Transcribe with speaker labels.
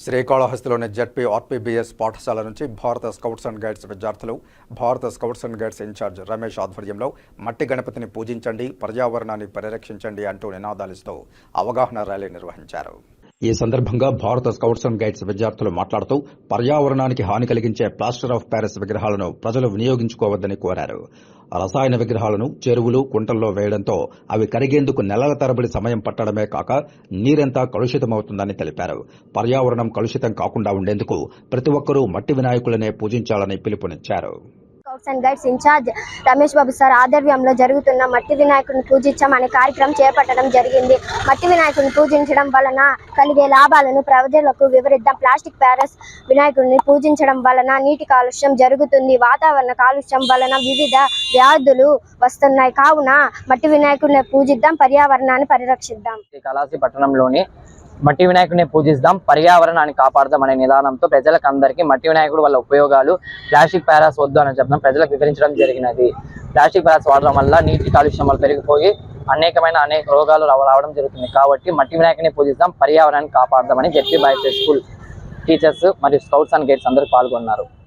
Speaker 1: శ్రీకాళహస్తిలోని ZP RPBS పాఠశాల నుంచి భారత స్కౌట్స్ అండ్ గైడ్స్ విద్యార్థులు Bharat scouts and guides incharge Ramesh ఆధ్వర్యంలో మట్టి గణపతిని పూజించండి పర్యావరణాన్ని పరిరక్షించండి అంటూ నినాదాలిస్తూ అవగాహన ర్యాలీ నిర్వహించారు. ఈ సందర్భంగా భారత స్కౌట్స్ అండ్ గైడ్స్ విద్యార్థులు మాట్లాడుతూ పర్యావరణానికి హాని కలిగించే ప్లాస్టర్ ఆఫ్ ప్యారిస్ విగ్రహాలను ప్రజలు వినియోగించుకోవద్దని కోరారు. రసాయన విగ్రహాలను చెరువులు కుంటల్లో వేయడంతో అవి కరిగేందుకు నెలల తరబడి సమయం పట్టడమే కాక నీరంతా కలుషితమవుతుందని తెలిపారు. పర్యావరణం కలుషితం కాకుండా ఉండేందుకు ప్రతి ఒక్కరూ మట్టి వినాయకులనే పూజించాలని పిలుపునిచ్చారు.
Speaker 2: Scouts and guides incharge Ramesh Babu sir ఆధ్వర్యంలో జరుగుతున్న మట్టి వినాయకుడిని పూజించాం అనే కార్యక్రమం చేపట్టడం జరిగింది. మట్టి వినాయకుడిని పూజించడం వలన కలిగే లాభాలను ప్రజలకు వివరిద్దాం. ప్లాస్టిక్ ప్యారస్ వినాయకుడిని పూజించడం వలన నీటి కాలుష్యం జరుగుతుంది. వాతావరణ కాలుష్యం వలన వివిధ వ్యాధులు వస్తున్నాయి. కావున మట్టి వినాయకుడిని పూజిద్దాం పర్యావరణాన్ని పరిరక్షిద్దాం.
Speaker 3: కళాసి పట్టణంలోని మట్టి వినాయకుడిని పూజిస్తాం పర్యావరణాన్ని కాపాడదాం అనే నిదానంతో ప్రజలకు అందరికీ మట్టి వినాయకుడు వల్ల ఉపయోగాలు ప్లాస్టిక్ ప్యారాస్ వద్దు అని చెప్పడం ప్రజలకు వివరించడం జరిగినది. ప్లాస్టిక్ ప్యారాస్ వాడడం వల్ల నీటి కాలుష్యం వల్ల పెరిగిపోయి అనేకమైన అనేక రోగాలు రావ- రావడం జరుగుతుంది. కాబట్టి మట్టి వినాయకుడిని పూజిస్తాం పర్యావరణాన్ని కాపాడదామని జెడ్పీ బాయ్స్ స్కూల్ టీచర్స్ మరియు స్కౌట్స్ అండ్ గైడ్స్ అందరూ పాల్గొన్నారు.